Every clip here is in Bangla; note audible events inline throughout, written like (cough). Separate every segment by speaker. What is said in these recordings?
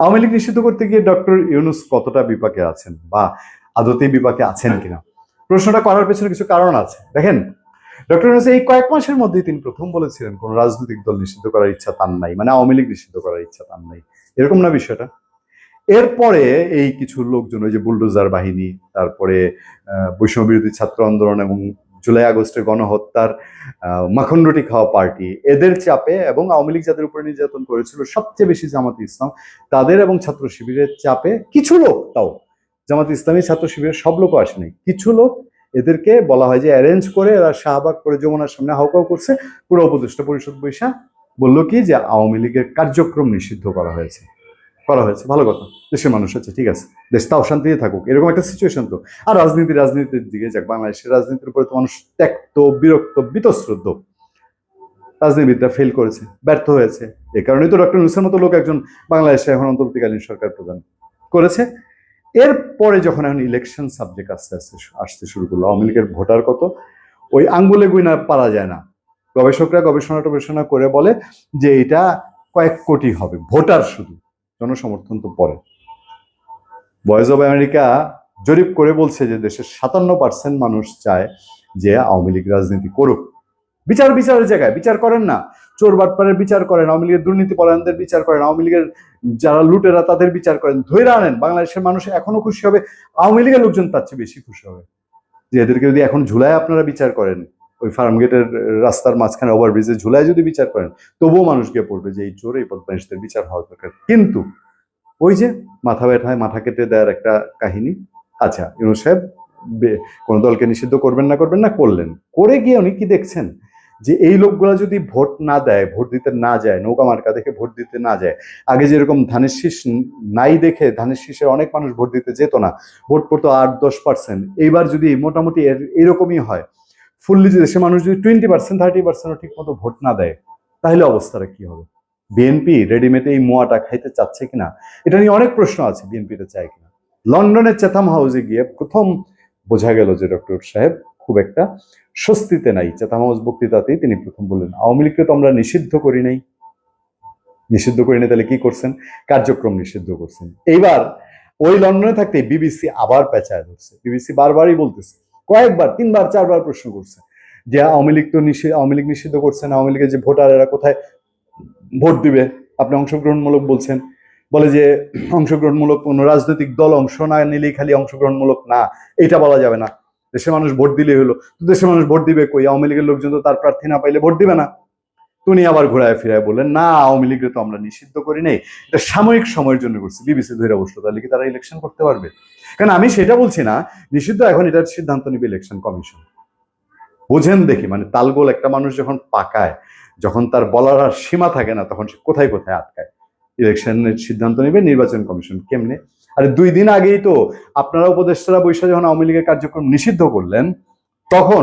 Speaker 1: আওয়ামী লীগ নিষিদ্ধ করতে গিয়ে ডক্টর ইউনুস কতটা বিপাকে আছেন বা আদতে বিপাকে আছেন কিনা? প্রশ্নটা করার পেছনে কিছু কারণ আছে। দেখেন ডক্টর ইউনুস এই কয়েক মাসের মধ্যে তিনি প্রথম বলেছিলেন কোন রাজনৈতিক দল নিষিদ্ধ করার ইচ্ছা তার নাই। মানে আওয়ামী লীগ নিষিদ্ধ করার ইচ্ছা তার নাই। এরকম না বিষয়টা। এরপরে এই কিছু লোকজন ওই যে বুলডোজার বাহিনী তারপরে আহ, বৈষম্য বিরোধী ছাত্র আন্দোলন এবং জুলাই আগস্টের গণহত্যার রুটি খাওয়া পার্টি। এদের চাপে এবং আওয়ামী লীগ যাদের উপরে নির্যাতন করেছিল, সবচেয়ে বেশি জামাত ইসলাম, তাদের এবং ছাত্র শিবিরের চাপে কিছু লোক, তাও জামাত ইসলামী ছাত্র শিবিরের সব লোকও আসেনি। কিছু লোক এদেরকে বলা হয় যে অ্যারেঞ্জ করে এরা শাহবাগ করে যমুনার সামনে হাউকাউ করছে। পুরো উপদেষ্টা পরিষদ বৈশা বলল কি যে, আওয়ামী লীগের কার্যক্রম নিষিদ্ধ করা হয়েছে। করা হয়েছে, ভালো কথা। দেশের মানুষ আছে, ঠিক আছে। দেশ তাও শান্তিতে থাকুক, এরকম একটা সিচুয়েশন তো। আর রাজনীতি, রাজনীতির দিকে যাক, বাংলাদেশের রাজনীতির উপরে তো মানুষ ত্যক্ত, বিরক্ত, বিতশ্রদ্ধ। রাজনীতিবিদরা ফেল করেছে, ব্যর্থ হয়েছে। এ কারণেই তো ডক্টর নুসের মতো লোক একজন বাংলাদেশে এখন অন্তর্বর্তীকালীন সরকার প্রদান করেছে। এরপরে যখন এখন ইলেকশন সাবজেক্ট আস্তে আস্তে আসতে শুরু করল, আওয়ামী লীগের ভোটার কত? ওই আঙ্গুলে গুইনা পারা যায় না। গবেষকরা গবেষণা টবেষণা করে বলে যে এটা কয়েক কোটি হবে, ভোটার শুধু। জনসমর্থন তো পরে। ভয়েস অব আমেরিকা জরিপ করে বলছে যে দেশের সাতান্ন পার্সেন্ট মানুষ চায় যে আওয়ামী লীগ রাজনীতি করুক। বিচার বিচারের জায়গায় বিচার করেন না। চোর বাটপারের বিচার করেন, আওয়ামী লীগের দুর্নীতি পরায়ণদের বিচার করেন, আওয়ামী লীগের যারা লুটেরা তাদের বিচার করেন, ধৈর্য আনেন। বাংলাদেশের মানুষ এখনও খুশি হবে, আওয়ামী লীগের লোকজন তার চেয়ে বেশি খুশি হবে। যে এদেরকে যদি এখন ঝুলায় আপনারা বিচার করেন ওই ফার্ম গেটের রাস্তার মাঝখানে ওভারব্রিজে ঝুলায় যদি বিচার করেন, তবুও মানুষ গিয়ে পড়বে যে এই চোর, এই বদমাইশদের বিচার হওয়া দরকার। কিন্তু ওই যে মাথা ব্যথায় মাথা কেটে দেওয়ার একটা কাহিনী আচ্ছা ইউনুস সাহেব কোনো দলকে নিষিদ্ধ করবেন না করবেন না, করলেন। করে গিয়ে উনি কি দেখছেন? যে এই লোকগুলা যদি ভোট না দেয়, ভোট দিতে না যায়, নৌকা মার্কা দেখে ভোট দিতে না যায়, আগে যেরকম ধানের শীষ নাই দেখে ধানের শীষের অনেক মানুষ ভোট দিতে যেত না, ভোট পড়তো আট দশ পার্সেন্ট। এইবার যদি মোটামুটি এর- এরকমই হয় ফুললি যদি দেশের মানুষ যদি টোয়েন্টি পার্সেন্ট থার্টি পার্সেন্টও ঠিক মতো ভোট না দেয়, তাহলে অবস্থাটা কি হবে? বিএনপি রেডিমেড এই মোয়াটা খাইতে চাচ্ছে কিনা? এটা নিয়ে অনেক প্রশ্ন আছে বিএনপিতে চায় কিনা? লন্ডনের চেথাম হাউসে গিয়ে প্রথম বোঝা গেল যে ডক্টর সাহেব খুব একটা স্বস্তিতে নাই। চেথাম হাউস বক্তৃতাতেই তিনি প্রথম বললেন, আওয়ামী লীগকে তো আমরা নিষিদ্ধ করি নাই। নিষিদ্ধ করি নাই তাহলে কি করছেন? কার্যক্রম নিষিদ্ধ করছেন। এইবার ওই লন্ডনে থাকতে বিবিসি আবার পেঁচায় ধরছে। বিবিসি বারবারই বলতেছে কয়েকবার, তিনবার, চারবার প্রশ্ন করছে যে আওয়ামী লীগ তো নিষিদ্ধ আওয়ামী লীগ নিষিদ্ধ করছেন আওয়ামী লীগের যে ভোটারেরা কোথায় ভোট দিবে? আপনি অংশগ্রহণমূলক বলছেন। বলে যে অংশগ্রহণমূলক কোনো রাজনৈতিক দল অংশ না নিলেই খালি অংশগ্রহণমূলক না, এটা বলা যাবে না। দেশের মানুষ ভোট দিলেই হলো। তো দেশের মানুষ ভোট দিবে কই? আওয়ামী লীগের লোকজন তো তার প্রার্থী না পাইলে ভোট দিবে না। উনি আবার ঘোরায় ফিরায় বললেন, না, আওয়ামী লীগকে তো আমরা নিষিদ্ধ করি নাই। এটা সাময়িক সময়ের জন্য করছি। বিবিসি ধরে বসল, তাহলে কি তারা ইলেকশন করতে পারবে? কারণ আমি সেটা বলছি না, নিষিদ্ধ এখন এটার সিদ্ধান্ত নিবে ইলেকশন কমিশন বোঝেন দেখি মানে তালগোল একটা মানুষ যখন পাকায়, যখন তার বলার আর সীমা থাকে না, তখন সে কোথায় কোথায় আটকায়। ইলেকশনের সিদ্ধান্ত নেবে, নির্বাচন কমিশন কেমনে? আরে দুই দিন আগেই তো আপনারা উপদেষ্টারা বৈশাখ যখন আওয়ামী লীগের কার্যক্রম নিষিদ্ধ করলেন, তখন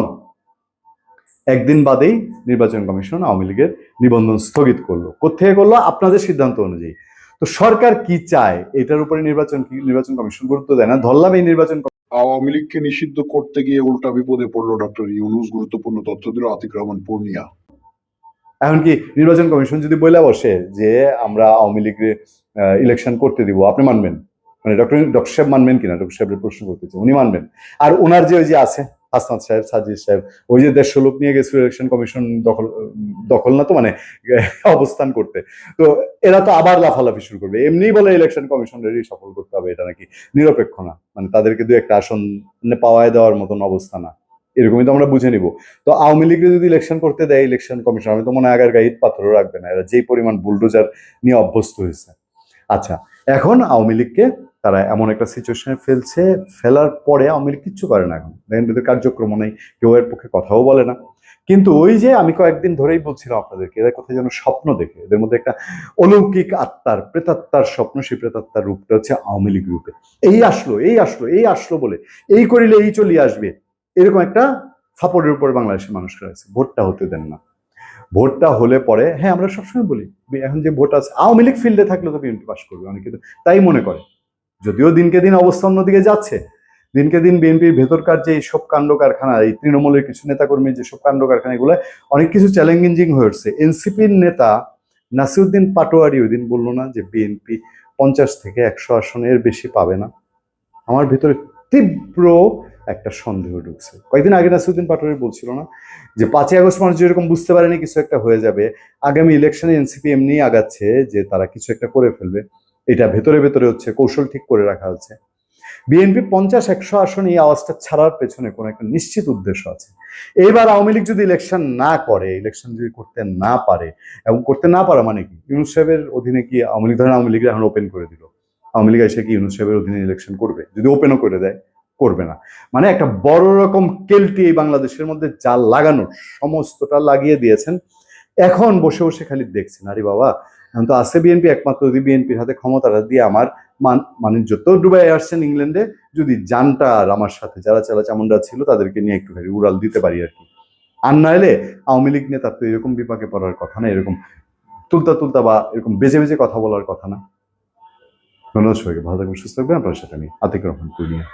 Speaker 1: একদিন বাদেই নির্বাচন কমিশন আওয়ামী লীগের নিবন্ধন স্থগিত করল। কোথেকে করল? আপনাদের সিদ্ধান্ত অনুযায়ী। তো সরকার কি চায়? এটার উপরে নির্বাচন কি নির্বাচন কমিশন গুরুত্ব দেয় না? ধরলাম এই নির্বাচন
Speaker 2: আওয়ামী লীগকে নিষিদ্ধ করতে গিয়ে উল্টা বিপদে পড়ল ডক্টর ইউনুস গুরুত্বপূর্ণ তথ্য দিল আতিক রহমান পূর্ণিয়া।
Speaker 1: এখন কি নির্বাচন কমিশন যদি বলে বসে যে আমরা আওয়ামী লীগের ইলেকশন করতে দিব আপনি মানবেন? মানে ডক্টর ডক্টর সাহেব মানবেন কিনা? ডক্টর সাহেবের প্রশ্ন করতেছে উনি মানবেন। আর ওনার যে ওই যে আছে হাসনাত সাহেব, সাজিদ সাহেব, ওই যে দেড়শো লোক নিয়ে গেছিল ইলেকশন কমিশন দখল দখল না তো মানে (laughs) অবস্থান করতে। তো এরা তো আবার লাফালাফি শুরু করবে। এমনিই বলে ইলেকশন কমিশন কমিশনেরই সফল করতে হবে, এটা নাকি নিরপেক্ষ না। মানে তাদেরকে দু একটা আসন মানে পাওয়ায় দেওয়ার মতন অবস্থা না। এরকমই তো আমরা বুঝে নিব। তো আওয়ামী লীগকে যদি ইলেকশন করতে দেয় ইলেকশন কমিশন আমি তো মনে হয় আগার গায়ে পাথরও রাখবে না। এরা যেই পরিমাণ বুলডোজার নিয়ে অভ্যস্ত হয়েছে। আচ্ছা এখন আওয়ামী লীগকে তারা এমন একটা সিচুয়েশনে ফেলছে, ফেলার পরে লীগ কিচ্ছু করে না এখন। দেখেন কার্যক্রম নেই, কেউ এর পক্ষে কথাও বলে না। কিন্তু ওই যে আমি কয়েকদিন ধরেই বলছিলাম আপনাদেরকে, এদের কথা যেন স্বপ্ন দেখে, এদের মধ্যে একটা অলৌকিক আত্মার, প্রেতাত্মার স্বপ্ন, সেই প্রেতাত্মার রূপটা হচ্ছে আওয়ামী লীগ রূপে। এই আসলো এই আসলো এই আসলো বলে, এই করিলে এই চলিয়ে আসবে, এরকম একটা ফাপড়ের উপরে বাংলাদেশের মানুষ রয়েছে ভোটটা হতে দেন না। ভোটটা হলে পরে হ্যাঁ আমরা সবসময় বলি, এখন যে ভোট আছে, আওয়ামী লীগ ফিল্ডে থাকলে তো বিএনপি পাশ করবে, অনেকে তাই মনে করে। যদিও দিনকে দিন অবস্থা অন্যদিকে যাচ্ছে, দিনকে দিন বিএনপির ভেতরকার যে সব কাণ্ড কারখানা এই তৃণমূলের কিছু নেতাকর্মীর যে সব কাণ্ড কারখানা এগুলো অনেক কিছু চ্যালেঞ্জিং হয়ে উঠছে। এনসিপির নেতা নাসিরুদ্দিন পাটোয়ারি ওই দিন বলল না যে বিএনপি পঞ্চাশ থেকে একশো আসনের বেশি পাবে না। আমার ভিতরে তীব্র একটা সন্দেহ ঢুকছে। কয়েকদিন আগে নাসিরুদ্দিন পাটোয়ারি বলছিল না যে পাঁচই আগস্ট মানুষ যেরকম বুঝতে পারেনি কিছু একটা হয়ে যাবে, আগামী ইলেকশনে এনসিপি এমনি আগাচ্ছে যে তারা কিছু একটা করে ফেলবে। এটা ভেতরে ভেতরে হচ্ছে, কৌশল ঠিক করে রাখা হচ্ছে। বিএনপি পঞ্চাশ, একশো আসন এই আওয়াজটা ছাড়ার পেছনে কোনো একটা নিশ্চিত উদ্দেশ্য আছে। এইবার আওয়ামী লীগ যদি ইলেকশন না করে ইলেকশন যদি করতে না পারে, এবং করতে না পারা মানে কি? ইউনুস সাহেবের অধীনে কি আওয়ামী লীগ, ধরেন আওয়ামী লীগ এখন ওপেন করে দিল। আওয়ামী লীগ এসে কি ইউনুস সাহেবের অধীনে ইলেকশন করবে? যদি ওপেনও করে দেয়, করবে না। মানে একটা বড় রকম কেলটি এই বাংলাদেশের মধ্যে জাল লাগানোর, সমস্তটা লাগিয়ে দিয়েছেন। এখন বসে বসে খালি দেখছেন, আরে বাবা এখন তো আছে বিএনপি, একমাত্র যদি বিএনপির হাতে ক্ষমতাটা দিয়ে আমার মান বাণিজ্য তো ডুবাই আসছেন ইংল্যান্ডে, যদি জানটা আর আমার সাথে যারা চালা চামুন্ডা ছিল, তাদেরকে নিয়ে একটুখানি উড়াল দিতে পারি আর কি। আর নাহলে আওয়ামী লীগ নেতার তো এরকম বিপাকে পড়ার কথা না, এরকম তুলতা তুলতা বা এরকম বেজে বেজে কথা বলার কথা না। ধন্যবাদ সবাইকে, ভালো থাকবেন, সুস্থ থাকবেন, আপনার সাথে আমি আতিক রহমান পূর্ণিয়া